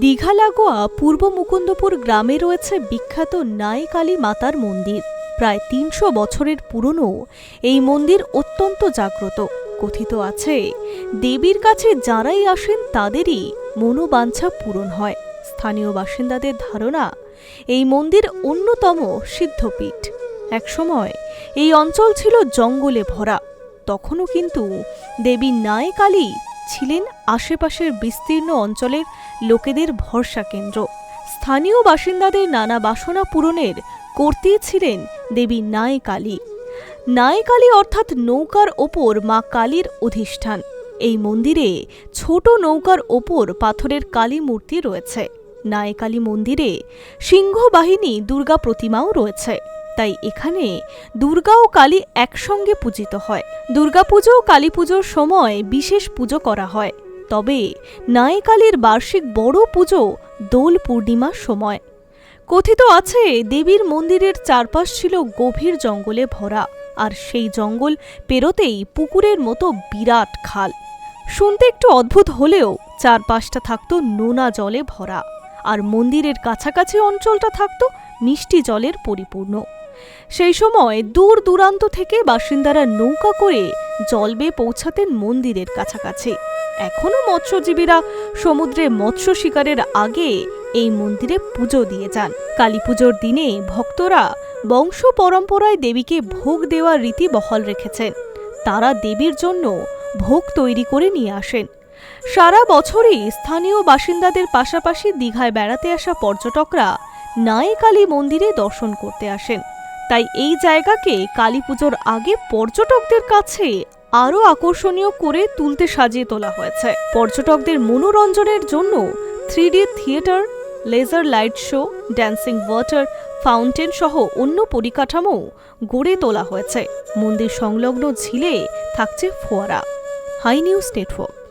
দীঘা লাগোয়া পূর্ব মুকুন্দপুর গ্রামে রয়েছে বিখ্যাত নায়কালী মাতার মন্দির। প্রায় তিনশো বছরের পুরনো এই মন্দির অত্যন্ত জাগ্রত। কথিত আছে, দেবীর কাছে যারাই আসেন তাদেরই মনোবাঞ্ছা পূরণ হয়। স্থানীয় বাসিন্দাদের ধারণা, এই মন্দির অন্যতম সিদ্ধপীঠ। একসময় এই অঞ্চল ছিল জঙ্গলে ভরা। তখনও কিন্তু দেবী নায়কালী ছিলেন আশেপাশের বিস্তীর্ণ অঞ্চলের লোকেদের ভরসা কেন্দ্র। স্থানীয় বাসিন্দাদের নানা বাসনা পূরণের কর্তেই ছিলেন দেবী নায়কালী নায়কালী অর্থাৎ নৌকার ওপর মা কালীর অধিষ্ঠান। এই মন্দিরে ছোট নৌকার ওপর পাথরের কালী মূর্তি রয়েছে। নায়কালী মন্দিরে সিংহবাহিনী দুর্গা প্রতিমাও রয়েছে। তাই এখানে দুর্গা ও কালী একসঙ্গে পূজিত হয়। দুর্গাপুজো ও কালী পুজোর সময় বিশেষ পুজো করা হয়। তবে নায়কালীর বার্ষিক বড় পুজো দোল পূর্ণিমার সময়। কথিত আছে, দেবীর মন্দিরের চারপাশ ছিল গভীর জঙ্গলে ভরা, আর সেই জঙ্গল পেরোতেই পুকুরের মতো বিরাট খাল। শুনতে একটু অদ্ভুত হলেও চারপাশটা থাকতো নোনা জলে ভরা, আর মন্দিরের কাছাকাছি অঞ্চলটা থাকতো মিষ্টি জলের পরিপূর্ণ। সেই সময় দূর দূরান্ত থেকে বাসিন্দারা নৌকা করে জল বেয়ে পৌঁছাতেন মন্দিরের কাছাকাছি। এখনও মৎস্যজীবীরা সমুদ্রে মৎস্য শিকারের আগে এই মন্দিরে পুজো দিয়ে যান। কালী পুজোর দিনে ভক্তরা বংশ পরম্পরায় দেবীকে ভোগ দেওয়ার রীতি বহাল রেখেছেন। তারা দেবীর জন্য ভোগ তৈরি করে নিয়ে আসেন। সারা বছরই স্থানীয় বাসিন্দাদের পাশাপাশি দীঘায় বেড়াতে আসা পর্যটকরা নায়কালী মন্দিরে দর্শন করতে আসেন। তাই এই জায়গাকে কালী পুজোর আগে পর্যটকদের কাছে আরও আকর্ষণীয় করে তুলতে সাজিয়ে তোলা হয়েছে। পর্যটকদের মনোরঞ্জনের জন্য three theatre, laser light show, dancing water, fountain সহ অন্য পরিকাঠামো গড়ে তোলা হয়েছে। মন্দির সংলগ্ন ঝিলে থাকছে ফোয়ারা। Hi news network.